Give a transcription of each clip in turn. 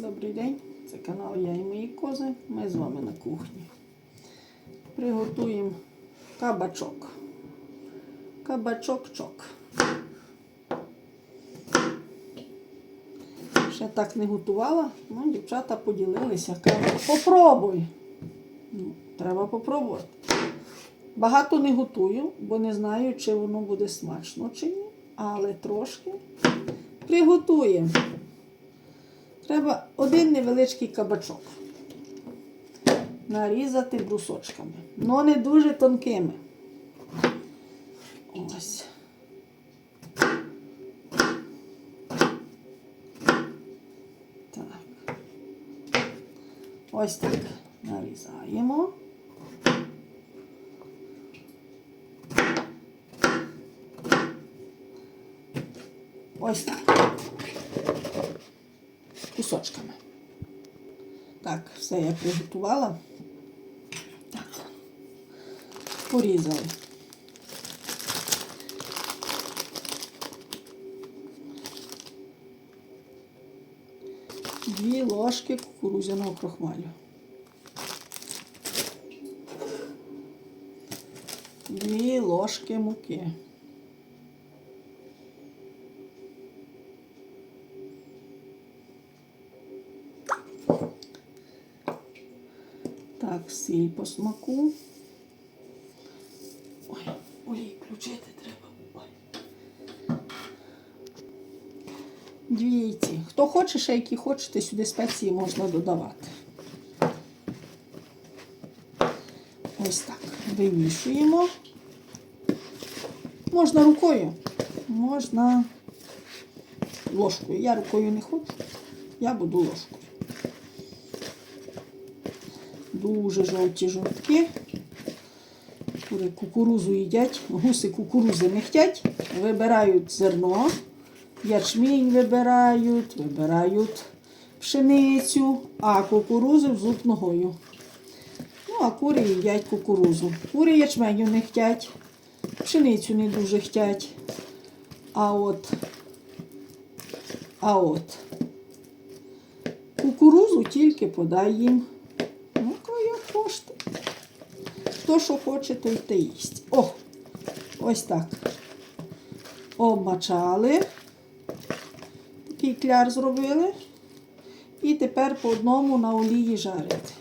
Добрий день, це канал Я і мої кози. Ми з вами на кухні. Приготуємо кабачок. Кабачок-чок. Ще так не готувала, ну, дівчата поділилися. Кажуть, попробуй. Ну, треба попробувати. Багато не готую, бо не знаю, чи воно буде смачно чи ні, але трошки приготуємо. Треба один невеличкий кабачок нарізати брусочками, але не дуже тонкими. Ось. Так. Ось так нарізаємо. Ось так кусочками. Так, все я приготувала. Так, порізали. Дві ложки кукурузяного крохмалю. Дві ложки муки. Так, по смаку. Ой, олій включити треба. Ой. Дві яйці. Хто хоче, ще які хочете, сюди спеції можна додавати. Ось так. Вимішуємо. Можна рукою, можна ложкою. Я рукою не хочу, я буду ложкою. Дуже жовті жовтки. Кури кукурузу їдять, гуси кукурузи не хтять, вибирають зерно, ячмінь вибирають, вибирають пшеницю, а кукурузу в зуб ногою. Ну, а кури їдять кукурузу. Кури ячменю не хтять, пшеницю не дуже хтять. А от, а от кукурузу тільки подай їм. Ну-ка, як хочете. Хто що хоче, той те їсть. О! Ось так. Обмачали. Такий кляр зробили. І тепер по одному на олії жарити.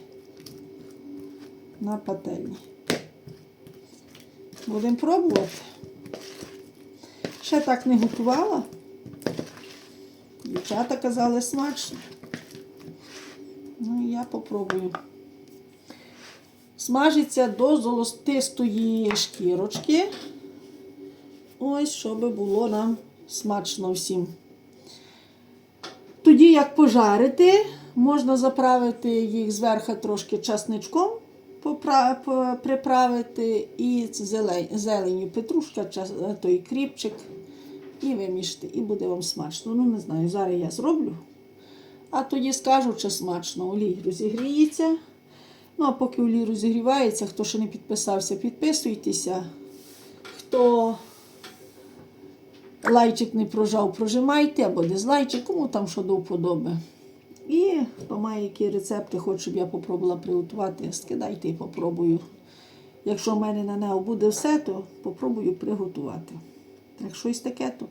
На пательні. Будемо пробувати. Ще так не готувала. Дівчата казали смачно. Ну і я попробую. Смажиться до золотистої шкірочки. Ось, щоб було нам смачно всім. Тоді, як пожарити, можна заправити їх зверху трошки часничком, приправити і зеленю, петрушка, той кріпчик, і вимішати. І буде вам смачно. Ну, не знаю, зараз я зроблю. А тоді скажу, чи смачно. Олій розігріється. Ну, а поки олій розігрівається, хто ще не підписався, підписуйтеся. Хто лайчик не прожав, прожимайте, або дизлайчик, кому там що до вподоби. І хто має які рецепти, хоче, щоб я попробувала приготувати, скидайте і попробую. Якщо в мене на нео буде все, то попробую приготувати. Так щось таке то.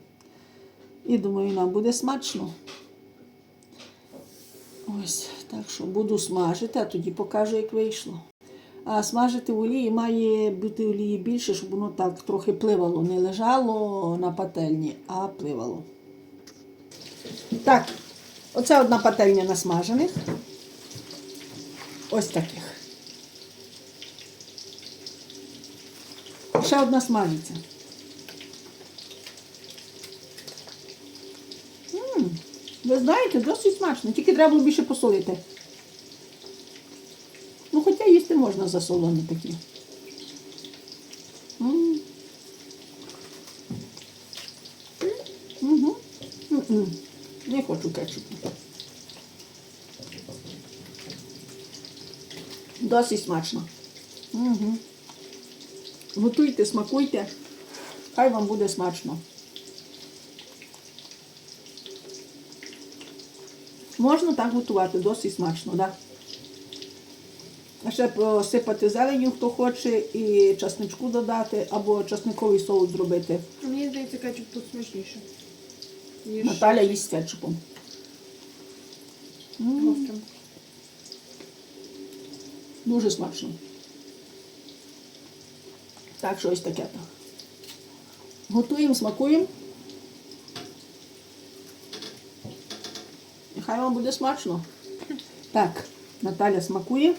І думаю, нам буде смачно. Ось, так що буду смажити, а тоді покажу, як вийшло. А смажити в олії має бути олії більше, щоб воно так трохи пливало. Не лежало на пательні, а пливало. Так, оце одна пательня насмажених. Ось таких. Ще одна смажиться. М, Ви знаєте, досить смачно, тільки треба було більше посолити. Ну, хоча їсти можна засолені такі. Не хочу кетчупу. Досить смачно. Угу. Готуйте, смакуйте. Хай вам буде смачно. Можна так готувати, досить смачно, так? Да? А ще посипати зеленю, хто хоче, і часничку додати, або часниковий соус зробити. Мені здається, кетчуп тут смачніше. Ніж Наталя їсть кетчупом. М, гострим. Дуже смачно. Так, що ось таке. то. Готуємо, смакуємо. Хай вам буде смачно. Так, Наталя смакує.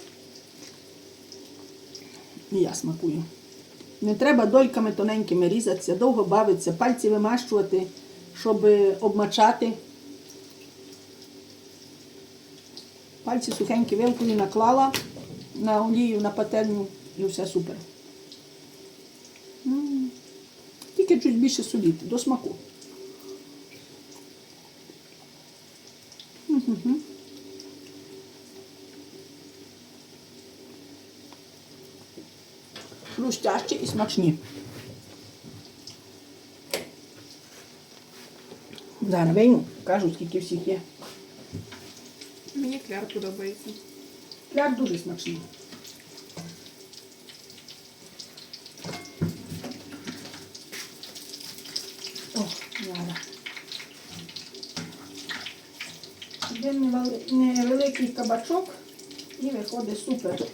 І я смакую. Не треба дольками тоненькими різатися, довго бавитися, пальці вимащувати, щоб обмачати. Пальці сухенькі вилкою наклала на олію, на пательню і все супер. М. Тільки чуть більше соліти, до смаку. Хрустящі і смачні. Зараз вийму, кажу, скільки всіх є. Мені кляр подобається. Кляр дуже смачний. О, зараз. Один невеликий кабачок і виходить супер.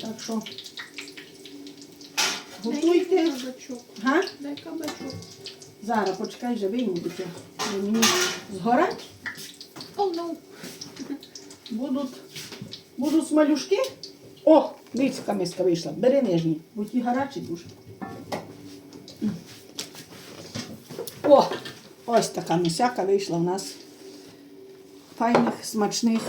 Так що готуйте. Га? Дай кабачок. Зараз почекай, вже вийму дитя. Мені згорать О, ну. будуть, будуть смалюшки. О, дивіться, яка миска вийшла. Бери нижній, бо ті гарячі дуже. О, ось така мисяка вийшла в нас. Файних, смачних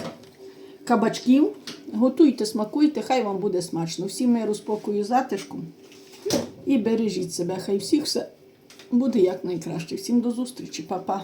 кабачків. Готуйте, смакуйте, хай вам буде смачно. Всім миру, спокою, затишку. І бережіть себе, хай всіх все буде якнайкраще. Всім до зустрічі, Па-па.